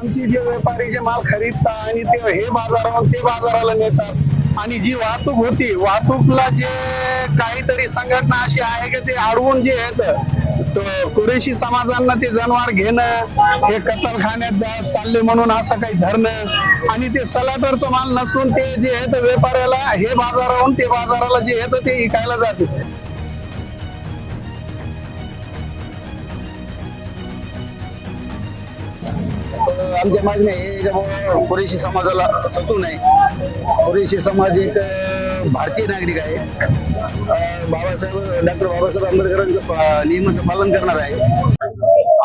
आमचे जे व्यापारी जे माल खरीदतात आणि ते हे बाजारावर ते बाजाराला नेतात. आणि जी वाहतूक होती वाहतूकला जे काहीतरी संघटना अशी आहे की ते अडवून जे येत कुरेशी समाजांना ते जनावर घेणं हे कत्तलखान्यात जा चालले म्हणून असं काही धरणं आणि ते सलाटरचं माल नसून ते जे आहे व्यापाऱ्याला हे बाजाराहून ते बाजाराला जे आहे ते विकायला जाते. आमच्या मागण्या हे का बुवा कुरेशी समाजाला सतू नाही. कुरेशी समाज एक भारतीय नागरिक आहे. बाबासाहेब डॉक्टर बाबासाहेब आंबेडकरांचं नियमाचं पालन करणार आहे.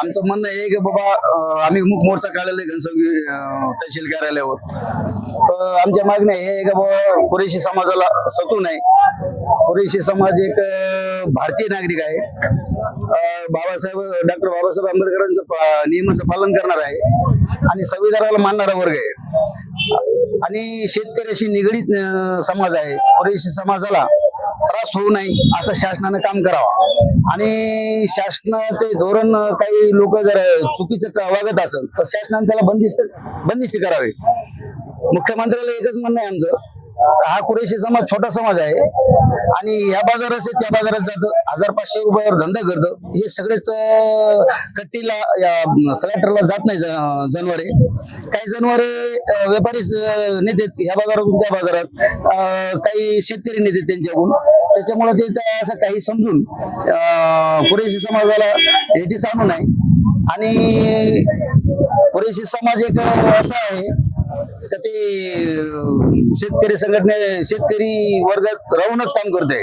आमचं म्हणणं आहे की बाबा आम्ही मुख मोर्चा काढलेला आहे घनसंगी तहसील कार्यालयावर. तर आमच्या मागण्या हे का बाबा कुरेशी समाजाला सतू नाही. कुरेशी समाज एक भारतीय नागरिक आहे. बाबासाहेब डॉक्टर बाबासाहेब आंबेडकरांचं नियमाचं पालन करणार आहे. आणि संविधानाला मानणारा वर्ग आहे. आणि शेतकऱ्याशी निगडीत समाज आहे. पुरेशी समाजाला त्रास होऊ नये असं शासनानं काम करावं. आणि शासनाचे धोरण काही लोक जर चुकीचं वागत असेल तर शासनाने त्याला बंदिस्त बंदिस्त करावे. मुख्यमंत्र्याला एकच म्हणणं आहे आमचं हा कुरेशी समाज छोटा समाज आहे. आणि या बाजारात त्या बाजारात जातं. हजार पाचशे रुपयावर धंदा करतं. हे सगळेच कट्टीला या सलाटरला जात नाही ज- जनावरे. काही जनावरे व्यापारीच नेतात ह्या बाजारातून त्या बाजारात. काही शेतकरी नेतात त्यांच्याकडून. त्याच्यामुळे ते असं काही समजून कुरेशी समाजाला हेटीस आणू नाही. आणि कुरेशी समाज एक असा आहे तर ते शेतकरी संघटने शेतकरी वर्गात राहूनच काम करते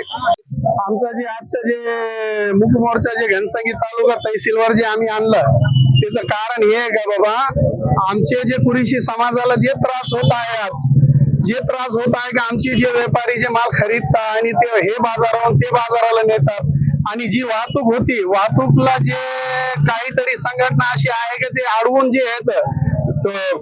आमचा जे आजचा जे मुख मोर्चा जे घनसंगी तालुका तहसीलवर जे आम्ही आणलं त्याचं कारण हे का बाबा आमचे जे कुरिशी समाजाला जे त्रास होत आहे आज जे त्रास होत आहे का आमची जे व्यापारी जे माल खरीदतात आणि ते हे बाजारावर ते बाजाराला नेतात आणि जी वाहतूक होती वाहतूकला जे काहीतरी संघटना अशी आहे की ते अडवून जे येतं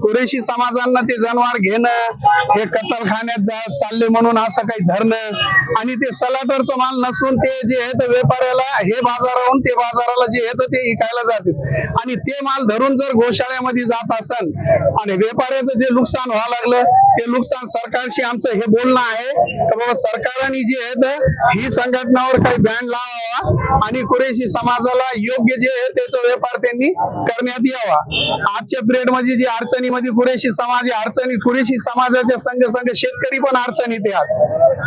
कुरेशी समाजांना ते जनावर घेणं हे कत्तलखान्यात चालले म्हणून असं काही धरणं आणि ते सलाटरचं माल नसून ते जे आहे व्यापाऱ्याला हे बाजाराहून ते बाजाराला जे आहे ते विकायला जाते आणि ते माल धरून जर गोशाळ्यामध्ये जात असन आणि व्यापाऱ्याचं जे नुकसान व्हावं लागलं ते नुकसान सरकारशी आमचं हे बोलणं आहे बाबा सरकारने जे आहे ही संघटनावर काही बँड लावावा आणि कुरेशी समाजाला योग्य जे आहे त्याचा व्यापार त्यांनी करण्यात यावा. आजच्या पिरियडमध्ये जे अडचणीमध्ये कुरेशी समाज या अडचणी कुरेशी समाजाच्या संघ संघ शेतकरी पण अडचणीत आहे आज.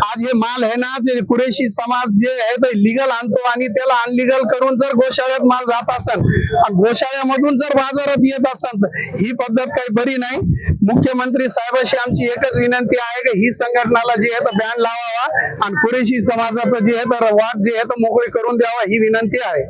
आज हे माल आहे ना जे कुरेशी समाज जे आहे ते लिगल आणतो आणि त्याला अनलिगल करून जर गोशाळ्यात माल जात असेल आणि गोशाळ्यामधून जर बाजारात येत असेल तर ही पद्धत काही बरी नाही. मुख्यमंत्री साहेबाशी आमची एकच विनंती आहे की ही संघटनाला जे आहे बॅन लावावा आणि कुरेशी समाजाचं जे आहे तर वाद जे आहे तर मोकळे करून द्यावा ही विनंती आहे.